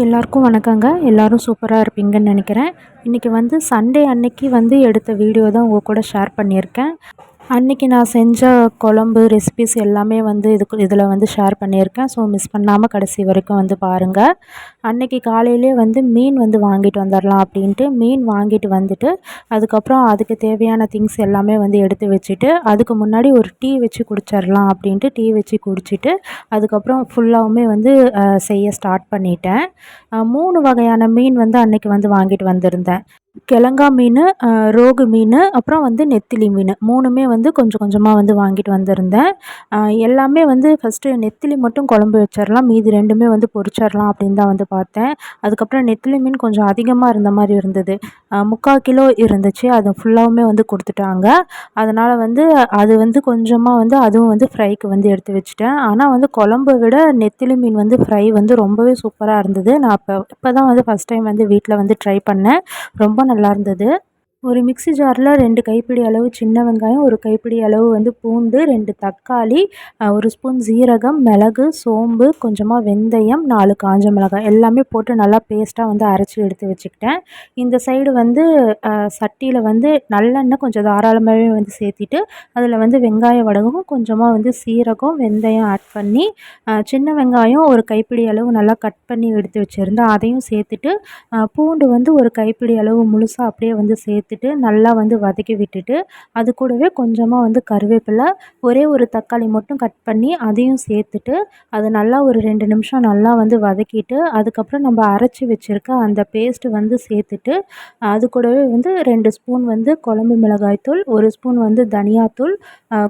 எல்லாருக்கும் வணக்கங்க. எல்லோரும் சூப்பராக இருப்பீங்கன்னு நினைக்கிறேன். இன்றைக்கி வந்து சண்டே அன்னைக்கு வந்து எடுத்த வீடியோ தான் உங்கள் கூட ஷேர் பண்ணியிருக்கேன். அன்றைக்கி நான் செஞ்ச குழம்பு ரெசிபிஸ் எல்லாமே வந்து இதுக்கு இதில் வந்து ஷேர் பண்ணியிருக்கேன். ஸோ மிஸ் பண்ணாமல் கடைசி வரைக்கும் வந்து பாருங்கள் அன்றைக்கி காலையிலே வந்து மீன் வந்து வாங்கிட்டு வந்துடலாம் அப்படின்ட்டு மீன் வாங்கிட்டு வந்துட்டு அதுக்கப்புறம் அதுக்கு தேவையான திங்ஸ் எல்லாமே வந்து எடுத்து வச்சுட்டு அதுக்கு முன்னாடி ஒரு டீ வச்சு குடிச்சிடலாம் அப்படின்ட்டு டீ வச்சு குடிச்சிட்டு அதுக்கப்புறம் ஃபுல்லாகவுமே வந்து செய்ய ஸ்டார்ட் பண்ணிட்டேன். மூணு வகையான மீன் வந்து அன்றைக்கி வந்து வாங்கிட்டு வந்திருந்தேன். கிழங்கா மீன் ரோகு மீன் அப்புறம் வந்து நெத்திலி மீன். மூணுமே வந்து கொஞ்சம் கொஞ்சமாக வந்து வாங்கிட்டு வந்திருந்தேன். எல்லாமே வந்து ஃபஸ்ட்டு நெத்திலி மட்டும் குழம்பு வச்சிடலாம் மீதி ரெண்டுமே வந்து பொரிச்சிடலாம் அப்படின்னு தான் வந்து பார்த்தேன். அதுக்கப்புறம் நெத்திலி மீன் கொஞ்சம் அதிகமாக இருந்த மாதிரி இருந்தது. முக்கால் கிலோ இருந்துச்சு. அது ஃபுல்லாகவுமே வந்து கொடுத்துட்டாங்க. அதனால் வந்து அது வந்து கொஞ்சமாக வந்து அதுவும் வந்து ஃப்ரைக்கு வந்து எடுத்து வச்சுட்டேன். ஆனால் வந்து குழம்பை விட நெத்திலி மீன் வந்து ஃப்ரை வந்து ரொம்பவே சூப்பராக இருந்தது. நான் இப்போ இப்போ தான் வந்து ஃபஸ்ட் டைம் வந்து வீட்டில் வந்து ட்ரை பண்ணேன். ரொம்ப நல்லா இருந்தது. ஒரு மிக்ஸி ஜாரில் ரெண்டு கைப்பிடி அளவு சின்ன வெங்காயம் ஒரு கைப்பிடி அளவு வந்து பூண்டு ரெண்டு தக்காளி ஒரு ஸ்பூன் ஜீரகம் மிளகு சோம்பு கொஞ்சமாக வெந்தயம் நாலு காஞ்ச மிளகாய் எல்லாமே போட்டு நல்லா பேஸ்ட்டாக வந்து அரைச்சி எடுத்து வச்சுக்கிட்டேன். இந்த சைடு வந்து சட்டியில் வந்து நல்லெண்ணெய் கொஞ்சம் தாராளமாகவே வந்து சேர்த்திட்டு அதில் வந்து வெங்காய வடகம் கொஞ்சமாக வந்து சீரகம் வெந்தயம் ஆட் பண்ணி சின்ன வெங்காயம் ஒரு கைப்பிடி அளவு நல்லா கட் பண்ணி எடுத்து வச்சுருந்தேன். அதையும் சேர்த்துட்டு பூண்டு வந்து ஒரு கைப்பிடி அளவு முழுசாக அப்படியே வந்து சேர்த்து சேர்த்துட்டு நல்லா வந்து வதக்கி விட்டுட்டு அது கூடவே கொஞ்சமாக வந்து கருவேப்பிலை ஒரே ஒரு தக்காளி மட்டும் கட் பண்ணி அதையும் சேர்த்துட்டு அது நல்லா ஒரு ரெண்டு நிமிஷம் நல்லா வந்து வதக்கிட்டு அதுக்கப்புறம் நம்ம அரைச்சி வச்சுருக்க அந்த பேஸ்ட்டு வந்து சேர்த்துட்டு அது கூடவே வந்து ரெண்டு ஸ்பூன் வந்து குழம்பு மிளகாய்த்தூள் ஒரு ஸ்பூன் வந்து தனியாத்தூள்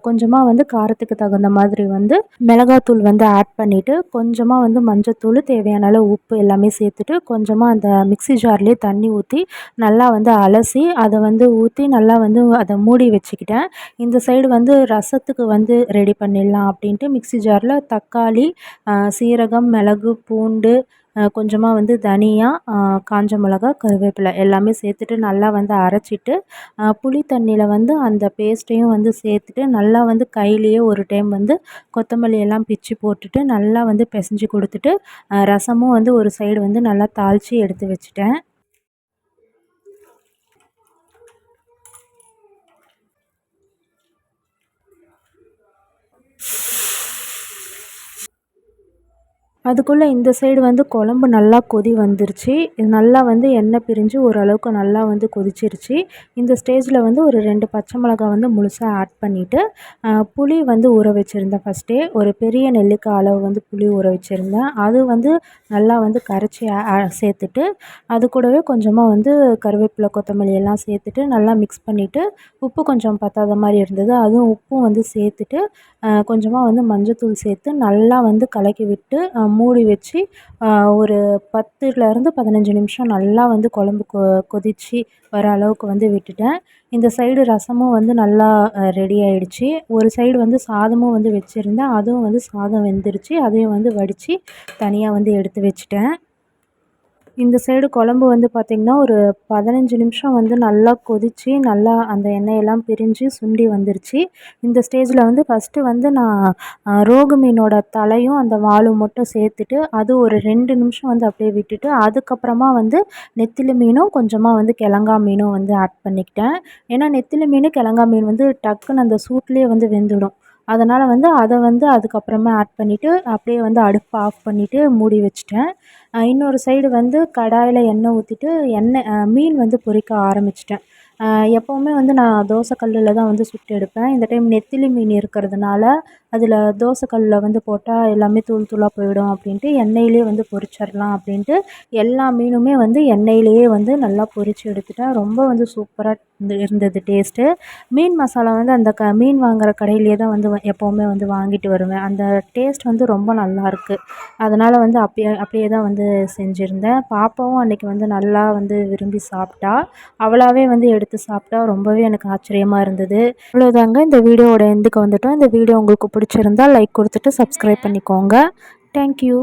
கொஞ்சமாக வந்து காரத்துக்கு தகுந்த மாதிரி வந்து மிளகாத்தூள் வந்து ஆட் பண்ணிவிட்டு கொஞ்சமாக வந்து மஞ்சத்தூள் தேவையான அளவு உப்பு எல்லாமே சேர்த்துட்டு கொஞ்சமாக அந்த மிக்சி ஜார்லேயே தண்ணி ஊற்றி நல்லா வந்து அலசி அது அதை வந்து ஊற்றி நல்லா வந்து அதை மூடி வச்சுக்கிட்டேன். இந்த சைடு வந்து ரசத்துக்கு வந்து ரெடி பண்ணிடலாம் அப்படின்ட்டு மிக்ஸி ஜாரில் தக்காளி சீரகம் மிளகு பூண்டு கொஞ்சமாக வந்து தனியாக காஞ்ச மிளகா கருவேப்பிலை எல்லாமே சேர்த்துட்டு நல்லா வந்து அரைச்சிட்டு புளி தண்ணியில் வந்து அந்த பேஸ்ட்டையும் வந்து சேர்த்துட்டு நல்லா வந்து கையிலேயே ஒரு டைம் வந்து கொத்தமல்லி எல்லாம் பிச்சு போட்டுட்டு நல்லா வந்து பிசைஞ்சு கொடுத்துட்டு ரசமும் வந்து ஒரு சைடு வந்து நல்லா தாளித்து எடுத்து வச்சுட்டேன். அதுக்குள்ளே இந்த சைடு வந்து குழம்பு நல்லா கொதி வந்துருச்சு. நல்லா வந்து எண்ணெய் பிரிஞ்சு ஓரளவுக்கு நல்லா வந்து கொதிச்சிருச்சு. இந்த ஸ்டேஜில் வந்து ஒரு ரெண்டு பச்சை மிளகா வந்து முழுசாக ஆட் பண்ணிவிட்டு புளி வந்து ஊற வச்சுருந்தேன் ஃபஸ்ட்டே ஒரு பெரிய நெல்லிக்காய் அளவு வந்து புளி ஊற வச்சுருந்தேன். அது வந்து நல்லா வந்து கரைச்சி சேர்த்துட்டு அது கூடவே கொஞ்சமாக வந்து கருவேப்பிலை கொத்தமல்லி எல்லாம் சேர்த்துட்டு நல்லா மிக்ஸ் பண்ணிவிட்டு உப்பு கொஞ்சம் பத்தாத மாதிரி இருந்தது. அதுவும் உப்பும் வந்து சேர்த்துட்டு கொஞ்சமாக வந்து மஞ்சத்தூள் சேர்த்து நல்லா வந்து கலக்கி விட்டு மூடி வச்சு ஒரு பத்துலேருந்து பதினஞ்சு நிமிஷம் நல்லா வந்து குழம்பு கொ கொதித்து வர அளவுக்கு வந்து விட்டுட்டேன். இந்த சைடு ரசமும் வந்து நல்லா ரெடி ஆகிடுச்சி ஒரு சைடு வந்து சாதமும் வந்து வச்சுருந்தேன். அதுவும் வந்து சாதம் வெந்துருச்சு. அதையும் வந்து வடித்து தனியாக வந்து எடுத்து வச்சுட்டேன். இந்த சைடு குழம்பு வந்து பார்த்திங்கன்னா ஒரு பதினஞ்சு நிமிஷம் வந்து நல்லா கொதித்து நல்லா அந்த எண்ணெயெல்லாம் பிரிஞ்சு சுண்டி வந்துருச்சு. இந்த ஸ்டேஜில் வந்து ஃபஸ்ட்டு வந்து நான் ரோகு மீனோட தலையும் அந்த வாலும் மட்டும் சேர்த்துட்டு அது ஒரு ரெண்டு நிமிஷம் வந்து அப்படியே விட்டுட்டு அதுக்கப்புறமா வந்து நெத்திலி மீனும் கொஞ்சமாக வந்து கிழங்கா மீனும் வந்து ஆட் பண்ணிக்கிட்டேன். ஏன்னா நெத்திலி மீன் கிழங்கா மீன் வந்து டக்குன்னு அந்த சூட்லேயே வந்து வெந்துடும். அதனால் வந்து அதை வந்து அதுக்கப்புறமா ஆட் பண்ணிவிட்டு அப்படியே வந்து அடுப்பை ஆஃப் பண்ணிவிட்டு மூடி வச்சுட்டேன். இன்னொரு சைடு வந்து கடாயில் எண்ணெய் ஊற்றிட்டு எண்ணெய் மீன் வந்து பொரிக்க ஆரம்பிச்சிட்டேன். எப்போவுமே வந்து நான் தோசை கல்லில் தான் வந்து சுட்டு எடுப்பேன். இந்த டைம் நெத்திலி மீன் இருக்கிறதுனால அதில் தோசைக்கல்லில் வந்து போட்டால் எல்லாமே தூள் தூளாக போயிடும் அப்படின்ட்டு எண்ணெயிலே வந்து பொரிச்சிடலாம் அப்படின்ட்டு எல்லா மீனுமே வந்து எண்ணெயிலேயே வந்து நல்லா பொரித்து எடுத்துட்டேன் ரொம்ப வந்து சூப்பராக இருந்து இருந்தது டேஸ்ட்டு மீன் மசாலா வந்து அந்த க மீன் வாங்குகிற கடையிலேயே தான் வந்து எப்போவுமே வந்து வாங்கிட்டு வருவேன். அந்த டேஸ்ட் வந்து ரொம்ப நல்லாயிருக்கு அதனால் வந்து அப்படியே அப்படியே தான் வந்து செஞ்சுருந்தேன். பாப்பாவும் அன்றைக்கி வந்து நல்லா வந்து விரும்பி சாப்பிட்டா. அவளாகவே வந்து எடுத்து சாப்பிட்டா ரொம்பவே எனக்கு ஆச்சரியமாக இருந்தது. இவ்வளோதாங்க இந்த வீடியோவோட எந்துக்கு வந்துட்டோம். இந்த வீடியோ உங்களுக்கு பிடிச்சிருந்தால் லைக் கொடுத்துட்டு சப்ஸ்கிரைப் பண்ணிக்கோங்க. தேங்க்யூ